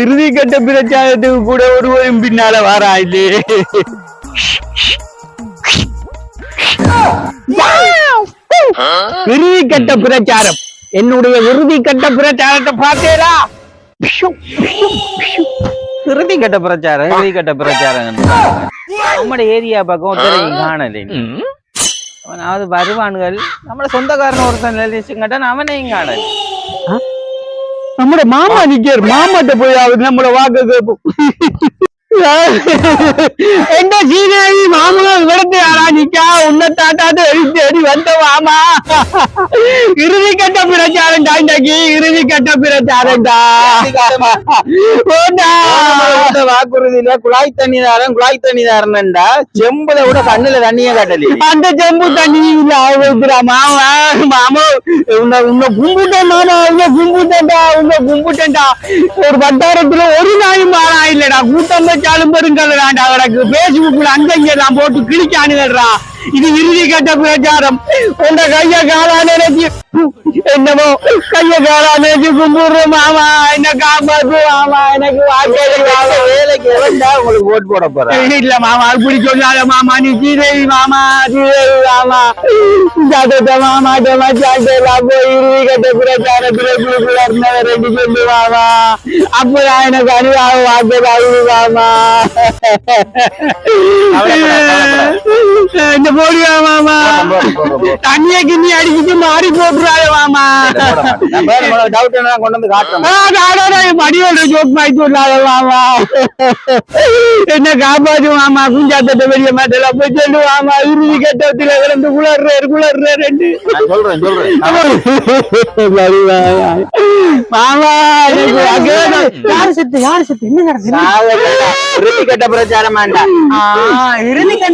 இறுதி கட்ட பிரச்சாரத்துக்கு கூட ஒருவரும் பின்னால வாரா இல்லையே இறுதி கட்ட பிரச்சாரம். என்னுடைய இறுதி கட்ட பிரச்சாரத்தை பார்த்தேடா இறுதி கட்ட பிரச்சாரம் இறுதி கட்ட பிரச்சாரம். நம்மட ஏரியா பக்கம் ஒருத்தரையும் காணலை. அவனாவது வருவான்கள் நம்மட சொந்தக்காரன் ஒருத்தன் லலிச்சுங்கட்டான் அவனையும் காணல். நம்மட மாமா நிக்கார். மாமாட்ட போய் அவரு நம்மள வாக்கு கேட்போம் எங்க மாமா பிழைச்சா உன்னை தாட்டாட்டு எழுத்து எடி வந்த வாமா இறுதி கட்ட பிரச்சாரம்டா இன்னைக்கு இறுதி கட்ட பிரச்சாரம்டா இல்ல குழாய் தண்ணி தாரம் குழாய் தண்ணி தாரண்டா செம்புல விட கண்ணுல தண்ணியே கட்டலி அந்த செம்பு தண்ணி இல்ல ஆகுதுடா மாமா மாமா உன்ன உன்ன கும்பிட்டேன் நானா உன்னை கும்பிட்டேன்டா உன்னை கும்பிட்டேன்டா. ஒரு வட்டாரத்துல ஒரு நாய் மாறாய் இல்லடா கூட்டம் வச்சாலும் பெருங்கல்டாண்டா கிடக்கு. பேஸ்புக்ல அங்கங்க நான் போட்டு கிழிச்சானுங்கடா இது இறுதி கட்ட பிரச்சாரம். உங்க கைய காலா நினைச்சு என்னமோ கைய காலா நினைச்சு கும்பிடுறோம் மாமா. என்ன காப்பாத்து மாமா? எனக்கு வேலைக்கு எவன்டா உங்களுக்கு ஓட்டு போட போறேன் இல்ல மாமா அப்படி சொல்லாத மாமா. நீ சீதேவி மாமா சீதேவி மாமா. ஜாதத்த மாமா மச்சாட்டெல்லாம் போய் இறுதி கட்ட பிரச்சாரத்துல குழுக்குள்ள இருந்தவர் ரெண்டு சொல்லு மாமா. அப்பதான் எனக்கு வார்த்தை அழுது மாமா. போடுவா மாமா? தண்ணிய கிண்ணி அடிச்சுட்டு மாறி போட்டுறாரு மாமா. கொண்டு வந்து காட்டுறேன். மடியோட ஜோக் மாய்த்து விடலாத மாமா. என்ன காப்பாத்து மாமா. குஞ்சாத்தட்ட பெரிய மாட்டல. போய் சொல்லு மாமா. இறுதி கட்டத்துல விழுந்து குளர்றாரு குளர்றாரு ரெண்டு மாமா. யாரு செத்து? யாரு செத்து? என்ன நடக்குது? இறுதி கட்ட கண்ட இறுதி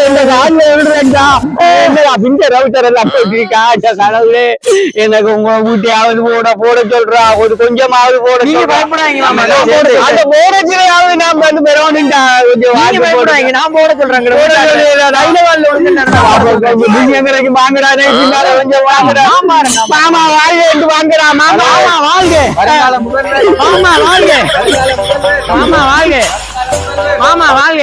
இந்த கால்ல விடுறேன்டா. என்னடா பிஞ்ச ரவுத்தர் எல்லாம் போட்டு காட்ட கடவுளே. எனக்கு உங்க வீட்டையாவது போட போட சொல்றா. ஒரு கொஞ்சமாவது போட நீங்க. பயப்படாதீங்க அந்த போடச்சிலையாவது நான் வந்து கொஞ்சம் வாங்கி பயப்படாதீங்க நான் போட. புண்ணியங்கரைக்கு வாங்குறானே, பின்னால கொஞ்சம் வாங்குறா. மாமா வாழ்க என்று வாங்குறா மாமா. வாழ்க மாமா வாழ்க மாமா வாழ்க மாமா வாழ்க